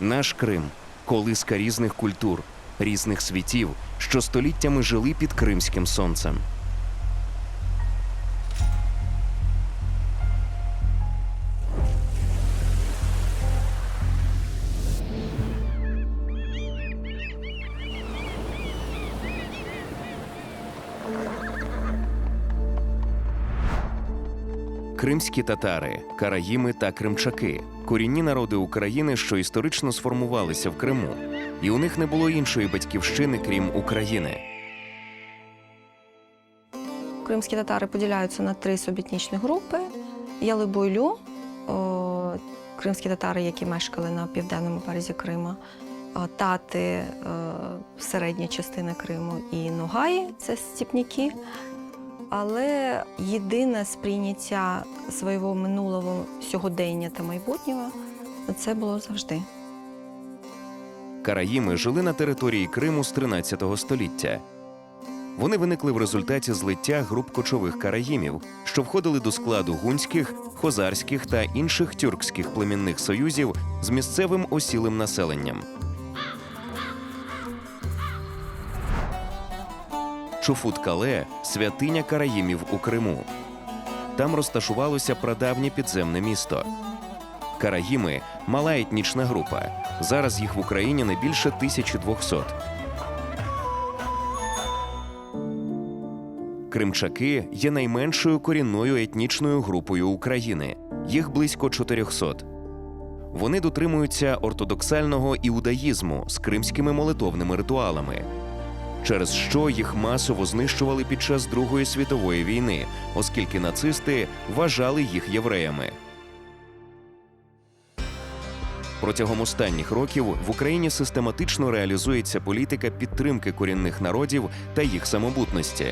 Наш Крим колиска різних культур, різних світів, що століттями жили під кримським сонцем. Кримські татари, караїми та кримчаки корінні народи України, що історично сформувалися в Криму, і у них не було іншої батьківщини, крім України. Кримські татари поділяються на три субетнічні групи: Ялибуйлю, о, кримські татари, які мешкали на південному березі Крима, тати е, середня частина Криму і Нугаї це степняки. Але єдине сприйняття свого минулого сьогодення та майбутнього це було завжди. Караїми жили на території Криму з 13 століття. Вони виникли в результаті злиття груп кочових караїмів, що входили до складу гунських, хозарських та інших тюркських племінних союзів з місцевим осілим населенням. Чуфут-Кале святиня караїмів у Криму. Там розташувалося прадавнє підземне місто. Караїми мала етнічна група. Зараз їх в Україні не більше 1200. Кримчаки є найменшою корінною етнічною групою України. Їх близько 400. Вони дотримуються ортодоксального іудаїзму з кримськими молитовними ритуалами, через що їх масово знищували під час Другої світової війни, оскільки нацисти вважали їх євреями. Протягом останніх років в Україні систематично реалізується політика підтримки корінних народів та їх самобутності.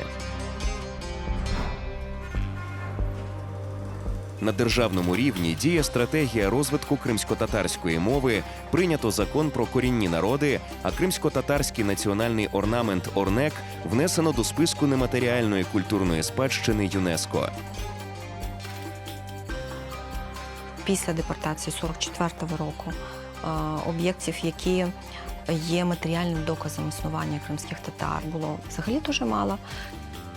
На державному рівні діє стратегія розвитку кримсько-татарської мови, прийнято закон про корінні народи, а кримсько-татарський національний орнамент Орнек внесено до списку нематеріальної культурної спадщини ЮНЕСКО. після депортації 44-го року е, об'єктів, які є матеріальним доказом існування кримських татар, було взагалі дуже мало.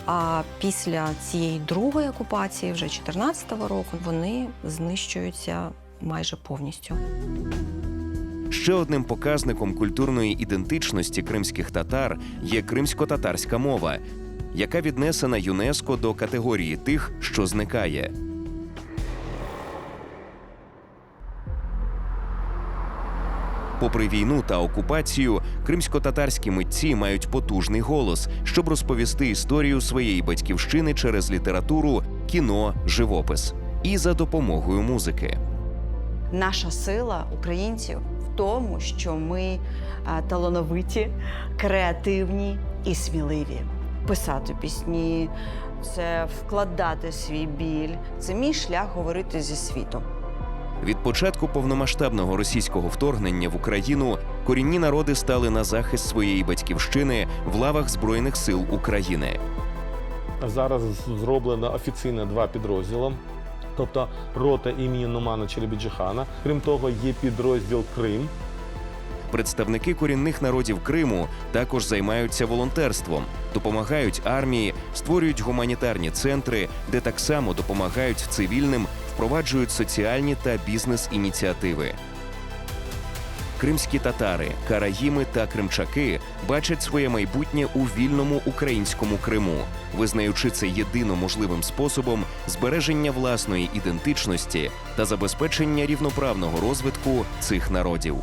А після цієї другої окупації, вже 14-го року, вони знищуються майже повністю. Ще одним показником культурної ідентичності кримських татар є кримсько-татарська мова, яка віднесена ЮНЕСКО до категорії тих, що зникає. Попри війну та окупацію, кримсько-татарські митці мають потужний голос, щоб розповісти історію своєї батьківщини через літературу, кіно, живопис і за допомогою музики. Наша сила українців в тому, що ми е, талановиті, креативні і сміливі. Писати пісні, це вкладати свій біль. Це мій шлях говорити зі світом. Від початку повномасштабного російського вторгнення в Україну корінні народи стали на захист своєї батьківщини в лавах Збройних сил України. Зараз зроблено офіційно два підрозділи. Тобто рота імені Нумана Челебіджихана. Крім того, є підрозділ Крим. Представники корінних народів Криму також займаються волонтерством, допомагають армії, створюють гуманітарні центри, де так само допомагають цивільним, впроваджують соціальні та бізнес-ініціативи. Кримські татари, караїми та кримчаки бачать своє майбутнє у вільному українському Криму, визнаючи це єдино можливим способом збереження власної ідентичності та забезпечення рівноправного розвитку цих народів.